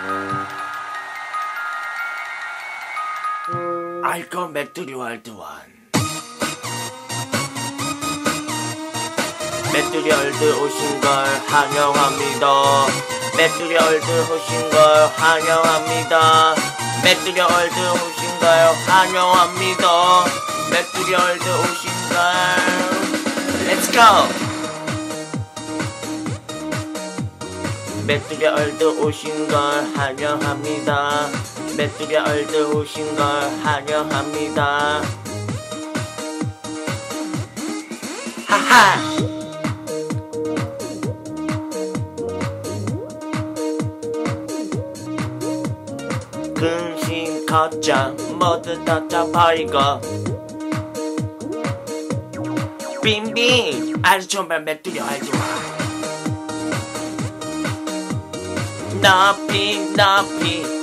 I'll come back to you all the one. 메뚜리얼드 오신 걸 환영합니다. 메뚜리얼드 오신 걸 환영합니다. 메뚜리얼드 오신 걸 환영합니다. 메뚜리얼드 오신 걸 Let's go! 메뚜리 얼드 오신 걸 환영합니다. 메뚜리 얼드 오신 걸 환영합니다. 하하! 근심 걱정 모두 던져버리고 빙빙 아주 좋은 말 메뚜리 얼드 와 높이 높이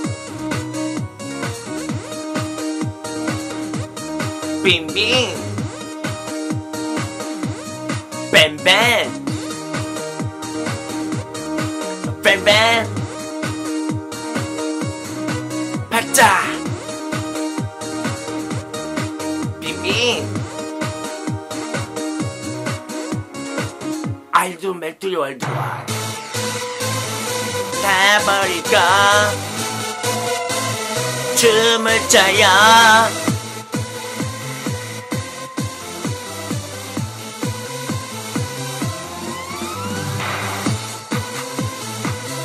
빙빙. 뱀뱀. 뱀뱀. 박자. 빙빙. 아이도 멜뚜리 월드와 해버릴까? 춤을 춰요.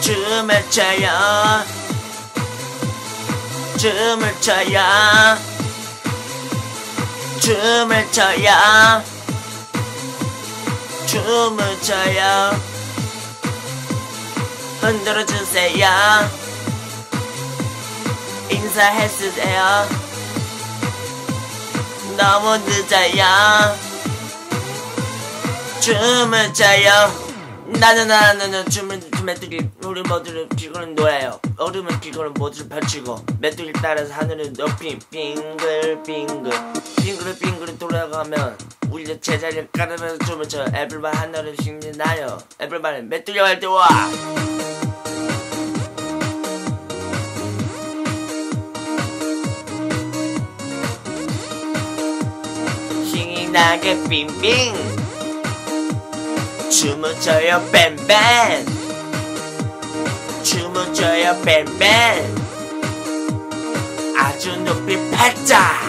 춤을 춰요. 춤을 춰요. 춤을 춰요. 춤을 춰요 흔들어주세요. 인사해주세요. 너무 늦어요. 춤을 춰요. 나는 나는 춤을 메뚜기 우리 모두를 귀걸은 노예요. 얼음은 귀걸은 모두를 펼치고 메뚜기 따라서 하늘을 높이 빙글빙글 빙글빙글 돌아가면 우리 제자리에 깔아서 춤을 춰 에블바 하늘을 신나요? 에블바는 메뚜기 할때 와 신나게 빙빙. 춰요 뱀뱀. 춰요 뱀뱀. 아주 높이 팔자.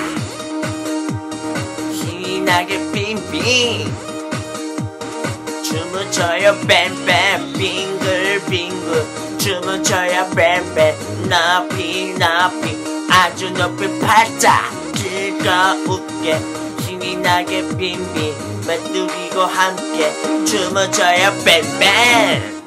신나게 빙빙. 춤을 춰요 뱀뱀. 빙글빙글. 춰요 뱀뱀. 높이 높이 아주 높이 팔자. 즐거우게 신이 나게 빙빙 메뚜기고 함께 춤을 춰요 뱀뱀